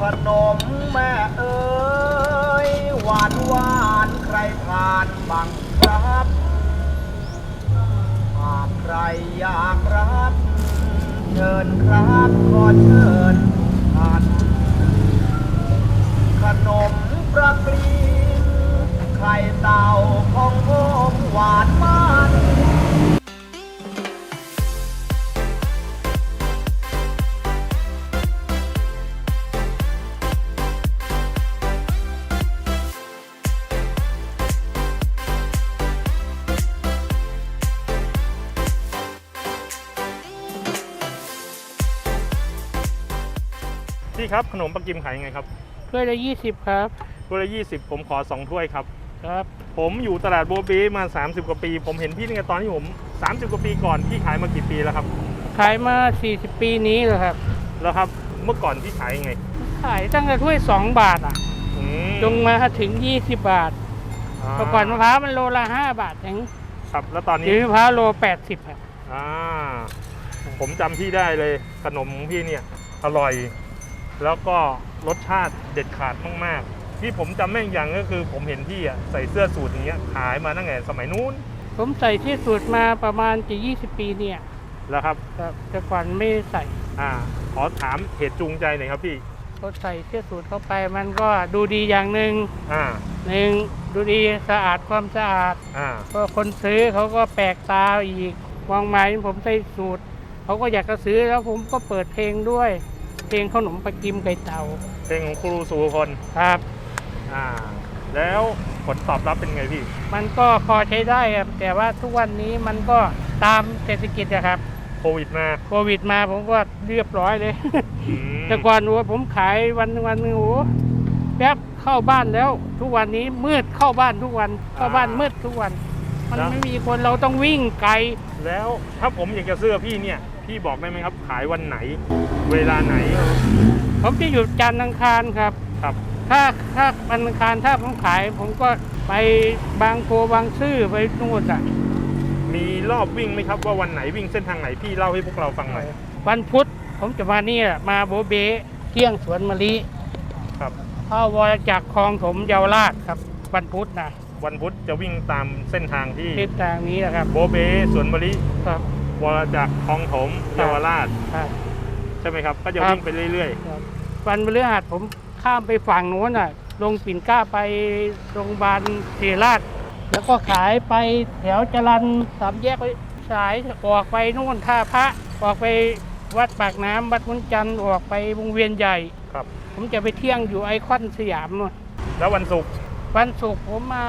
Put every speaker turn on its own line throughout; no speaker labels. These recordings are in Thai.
ขนมแม่เอ๋ยหวานหวานใครผ่านบังครับหากใครอยากรับ เชิญครับขอเชิญ
พี่ครับขนมปังกิมขายยังไงครับ
ถ้วยละยี่สิบครับ
ถ้วยละยี่สิบผมขอสองถ้วยครับ
ครับ
ผมอยู่ตลาดโบเบ้มา 30 กว่าปี ผมเห็นพี่ตั้งแต่ตอนที่ผม 30 กว่าปีก่อนพี่ขายมากี่ปีแล้วครับ
ขายมา 40 ปีนี้แล้วครับ
แล้วครับเมื่อก่อนพี่ขายยังไง
ขายตั้งแต่ถ้วย 2 บาทอะ
อืม
จงมาถึง 20 บาทาเมื่อก่อนมะพร้าวมันโลละ 5 บาทเอง
ครับแล้วตอนนี้
เดี๋ยวมะพร้าวโล 80ครับ
อ่าผมจำพี่ได้เลยขนมของพี่เนี่ย อร่อย แล้วก็รสชาติเด็ดขาดมากๆ ที่ผมจำแม่นอย่างก็คือผมเห็นพี่อะใส่เสื้อสูทอย่างเงี้ยขายมาตั้งแต่สมัยนู้น
ผมใส่ที่สุดมาประมาณจะ 20 ปีเนี่ย
แล้วครับ
ครับแต่ก่อนไม่ใส่
อ่าขอถามเหตุจูงใจหน่อยครับพี่
ก็ใส่เสื้อสูทเข้าไปมันก็ดูดีอย่างหนึ่ง
อ่า
หนึ่งดูดีสะอาดความสะอาด
อ่า
ก็คนซื้อเขาก็แปลกตาอีกมองหมายผมใส่สูตรเขาก็อยากจะซื้อแล้วผมก็เปิดเพลงด้วย เพลงขนมปังกิมไก่เต่า
เพลงของครูสุพล
ครับ
อ่า แล้วผลตอบรับเป็นไงพี่
มันก็พอใช้ได้ครับแต่ว่าทุกวันนี้มันก็ตามเศรษฐกิจอะครับ
โควิดมา
โควิดมาผมก็เรียบร้อยเลย
อืม
แต่ก่อนโอ้ผมขายวันหนึ่งวันหนึงโอ้แป๊บเข้าบ้านแล้ว ทุกวันนี้มืดเข้าบ้านทุกวันเข้าบ้านมืดทุกวัน มันไม่มีคนเราต้องวิ่งไกล
แล้วถ้าผมอยากจะซื้อพี่เนี่ย พี่บอกได้ไหมครับ ขายวันไหน เวลาไหน
ผมจะหยุดจันทร์อังคารครับ
ครับ
ถ้าถ้าวันอังคารถ้าผมขาย ผมก็ไปบางโพบางซื่อไปนู่นอะ
มีรอบวิ่งไหมครับว่าวันไหนวิ่งเส้นทางไหนพี่เล่าให้พวกเราฟังหน่อย
วันพุธผมจะมาเนี่ยมาโบเบเที่ยงสวนมะลิ
ครับ
เข้าวรจากคลองถมเยาวราชครับ วันพุธนะ
วันพุธจะวิ่งตามเส้นทางที่
ทิศทางนี้นะครับ
โบเบสวนมะลิ
ครับ
วรจักรคลองถม
ครับ
เยาวราช
ครับ
ใช่ไหมครับ ก็จะ
ครับ
วิ่งไปเรื่อย
ครับวันพฤหัสผมข้ามไปฝั่งโน้นอะ ลงปิ่นเกล้าไปโรงพยาบาลศรีราช แล้วก็ขายไปแถวจรันสามแยกไปสายออกไปนู่นท่าพระออกไปวัดปากน้ำวัดมุนจันทร์ออกไปวงเวียนใหญ่
ๆครับ
ผมจะไปเที่ยงอยู่ไอคอนสยามนู่น
แล้ววันศุกร์
วันศุกร์ผมมา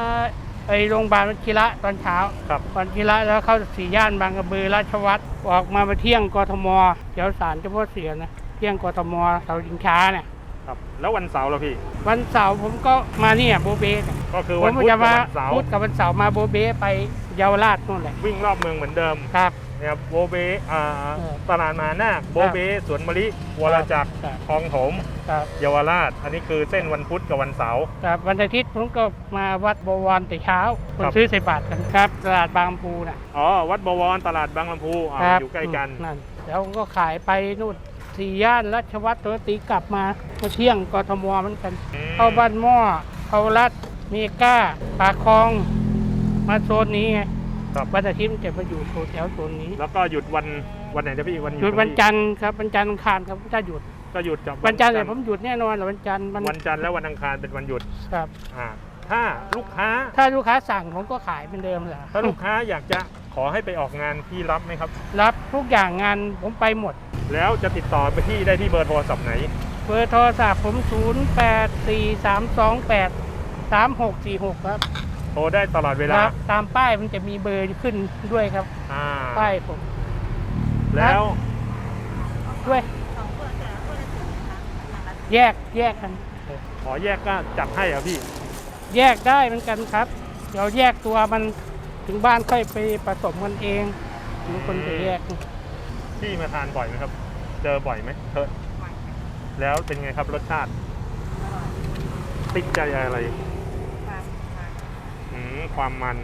ไปโรงพยาบาลวชิระตอนเช้า
ครับ
วันชิระแล้วเข้าสี่ย่านบางกระบือราชวัตรออกมาไปเที่ยงกทมแถวศาลเจ้าพ่อเสือนะเที่ยงกทมเสาชิงช้าเนี่ย
ครับแล้ววันเสาร์ล่ะพี่
วันเสาร์ผมก็มาเนี่ยโบเบ้เนี่ย
ก็คือ
ผ
วัน
ม
พุธ
จะ
กับ
มา
วันเสาร์
พุธกับวันเสาร์มาโบเบ้ไปเยาวราชนู่นแหละ
วิ่งรอบเมืองเหมือนเดิม
ครับ
นะครับโบเบอ่า
เออ
ตลาดมหานาคโบเบสวนมะลิวรจักร
ครับ
คลองถม
ครับ
เยาวราช อันนี้คือเส้นวันพุธกับวันเสาร์
ครับวันอาทิตย์ผมก็มาวัดบวรแต่เช้าคน
ครับ
ซื้อใส่บาตรกันครับตลาดบางปูน่ะ
อ๋อวัดบวรตลาดบางลำพูอ่า
ครับ
อยู่ใกล้กัน
นั่นแล้วก็ขายไปนู่นสี่ย่านราชวัตรตัวตีกลับมามาเที่ยงกทมเหมือนกัน
อืม
เข้าบ้านหม้อเข้ารัดเมก้าปากคลอง มาโซนนี้ไง
ครับ
วันอาทิตย์มันจะมาอยู่โซนแถวโซนนี้
แล้วก็หยุดวันวันไหนนะพี่วัน
หยุดวันจันทร์ครับวันจันทร์อังคารครับถ้าหยุด
ก็หยุดกับ
วันจันทร์เนี่ยผมหยุดแน่นอนแหละวันจันทร์มัน
วันจันทร์และวันอังคารเป็นวันหยุด
ครับ
อ่าถ้าลูกค้า
ถ้าลูกค้าสั่งผมก็ขายเป็นเดิมแหละ
ถ้าลูกค้าอยากจะขอให้ไปออกงานพี่รับไหมครับ
รับทุกอย่างงานผมไปหมด
แล้วจะติดต่อไปที่ได้ที่เบอร์โทรศัพท์ไหน
เบอร์โทรศัพท์ผม 0 8 4 3 2 8 3 6 4 6 ครับ
โทรได้ตลอดเว
ค
ลา
รับตามป้ายมันจะมีเบอร์ขึ้นด้วยครับ
อ่า
ป้ายผม
แล้ว
ด้วยแยกแยกกัน
ขอแยกก็จัดให้เหรอะพี่
แยกได้เหมือนกันครับ เดี๋ยวแยกตัวมันถึงบ้านค่อยไปผสมกันเองหรือคนจะแยก
พี่มาทานบ่อยไหมครับ เจอบ่อยไหมเคยแล้วเป็นไงครับรสชาติ ติดใจอะไรอืม ความมัน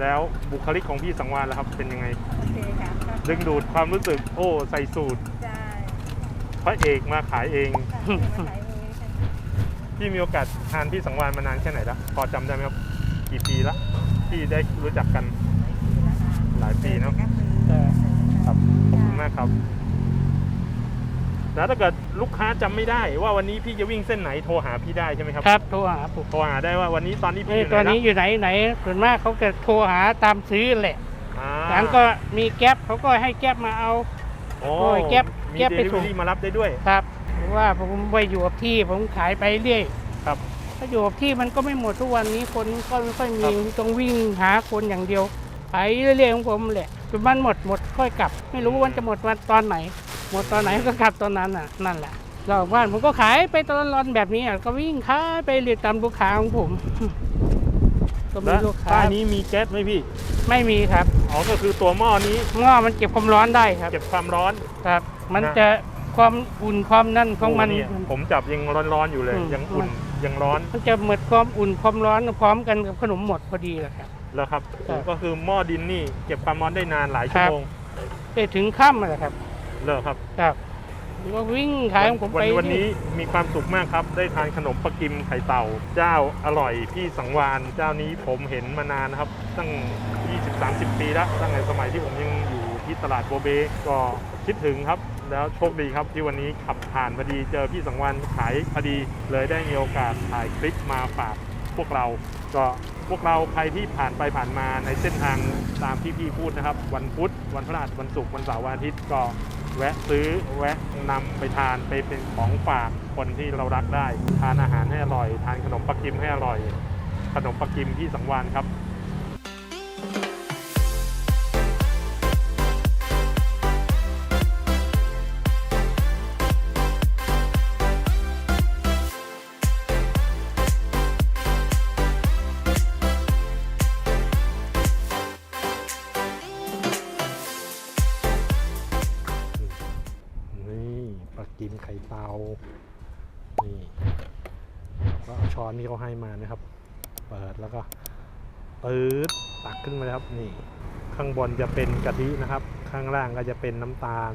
แล้วบุคลิกของพี่สังวานล่ะครับ เป็นยังไง
โอเคค่ะ
ดึงดูดความรู้สึก โอ้ใส่สูตร
ใช่
พระเอกมาขายเองพี่มีโอกาสทานพี่สังวานมานานแค่ไหนละพอจำได้ไหมครับกี่ปีละที่ได้รู้จักกันหลายปีเนาะครับขอบคุณมากครับ แล้วถ้าเกิดลูกค้าจำไม่ได้ว่าวันนี้พี่จะวิ่งเส้นไหนโทรหาพี่ได้ใช่ไหมครับ
ครับโทรหาผม
โทรหาได้ว่าวันนี้ตอนนี้พี่
เอ้
อยยู่ไห
ตัวนนี้
ละ
อยู่ไหนไหนส่วนมากเขาจะโทรหาตามซื้อแหละ
อ่า
หลังก็มีแก๊ปเขาก็ให้แก๊ปมาเอา
โอ้
โอ้ยแก๊ป
มี
แก๊ป
เด
ไป
ลิ
ส่
เวอง รี่มารับได้ด้วย
ครับเพราะว่าผมไปอยู่กับที่ผมขายไปเรื่อย
ครับ
ถ้าอยู่กับที่มันก็ไม่หมดทุกวันนี้คนก็ไม่ค่อยมี
ครับ
ต้องวิ่งหาคนอย่างเดียวขายเรื่อยๆของผมแหละจนมันหมดหมดค่อยกลับ ไม่รู้ว่าจะหมดวันตอนไหน หมดตอนไหนก็กลับตอนนั้นน่ะนั่นแหละเราบ้านผมก็ขายไปตลอดแบบนี้อะก็วิ่งขายไปเรื่อยตามลูกค้าของผมก็มี
แล้ว
ลูกค้า
ป้ายนี้มีแก๊สไหมพี่
ไม่มีครับ
อ๋อ ก็คือตัวหม้อนี้
หม้อมันเก็บความร้อนได้ครับ
เก็บความร้อน
ครับ มัน
นะ
จะความอุ่นความนั่นของมัน
โเยผมจับยังร้อนๆอยู่เลย
อืม
ยังอุ่นยังร้อน
มันจะเหมือนความอุ่นความร้อนพร้อมกันกับขนมหมดพอดีแหละครับ
แล้วครับ
ครับ
ก็คือหม้อดินนี่เก็บความร้อนได้นานหลาย
ค
ชั่
รั
ว
บ
โมง
ไปถึงค่ำเลยครับ
เลอครับ
ครับก็วิ่งขายของผม
วั
ไป
วันนี้มีความสุขมากครับ ได้ทานขนมปลากิมไข่เต่า เจ้าอร่อยพี่สังวานเจ้านี้ผมเห็นมานานนะครับ ตั้ง 20-30 ปีแล้วตั้งแต่สมัยที่ผมยังอยู่ที่ตลาดโบเบก็คิดถึงครับ แล้วโชคดีครับที่วันนี้ขับผ่านพอดีเจอพี่สังวานขายพอดีเลยได้มีโอกาสถ่ายคลิปมาฝากพวกเราก็พวกเราใครที่ผ่านไปผ่านมาในเส้นทางตามที่พี่พูดนะครับ วันพุธวันพฤหัสวันศุกร์วันเสาร์วันอาทิตย์ก็ แวะซื้อแวะนำไปทานไปเป็นของฝากคนที่เรารักได้ ทานอาหารให้อร่อย ทานขนมปักกิมให้อร่อย ขนมปักกิมที่สังวานครับ เตานี่ก็เอาช้อนที่เขาให้มานะครับ เปิดแล้วก็ปืดตักขึ้นมาเลยครับนี่ ข้างบนจะเป็นกะทินะครับ ข้างล่างก็จะเป็นน้ำตาล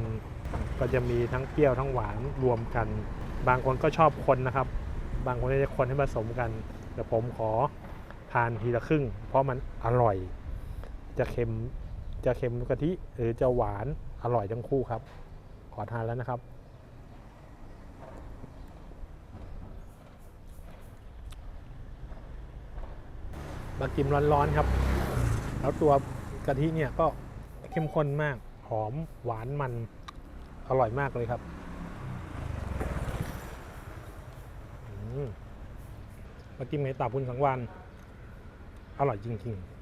ก็จะมีทั้งเปรี้ยวทั้งหวานรวมกัน บางคนก็ชอบคนนะครับ บางคนก็จะคนให้ผสมกัน แต่ผมขอทานทีละครึ่ง เพราะมันอร่อย จะเค็มจะเค็มกะทิหรือจะหวานอร่อยทั้งคู่ครับ ขอทานแล้วนะครับ มากิมร้อนๆครับ แล้วตัวกะทิเนี่ยก็เข้มข้นมาก หอมหวานมัน อร่อยมากเลยครับมากิมในตับคุณสังวานอร่อยจริง ๆ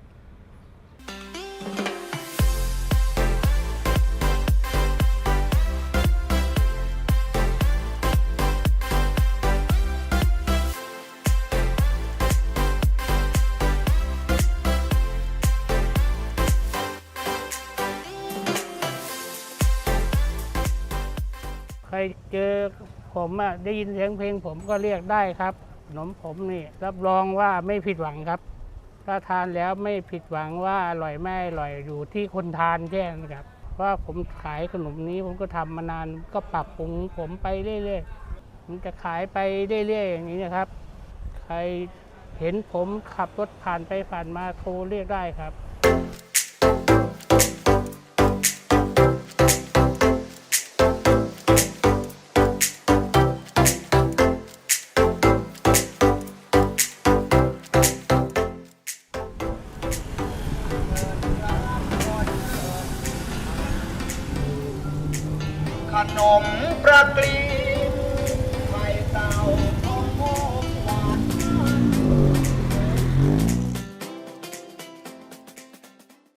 เจอผมอะได้ยินเสียงเพลงผมก็เรียกได้ครับขนมผมนี่รับรองว่าไม่ผิดหวังครับ ถ้าทานแล้วไม่ผิดหวังว่าอร่อยไม่อร่อยอยู่ที่คนทานแค่นั้นครับว่าผมขายขนมนี้ผมก็ทำมานานก็ปรับปรุงผมไปเรื่อยๆผมจะขายไปเรื่อยๆอย่างนี้นะครับ ใครเห็นผมขับรถผ่านไปผ่านมาโทรเรียกได้ครับ
นมปลากลี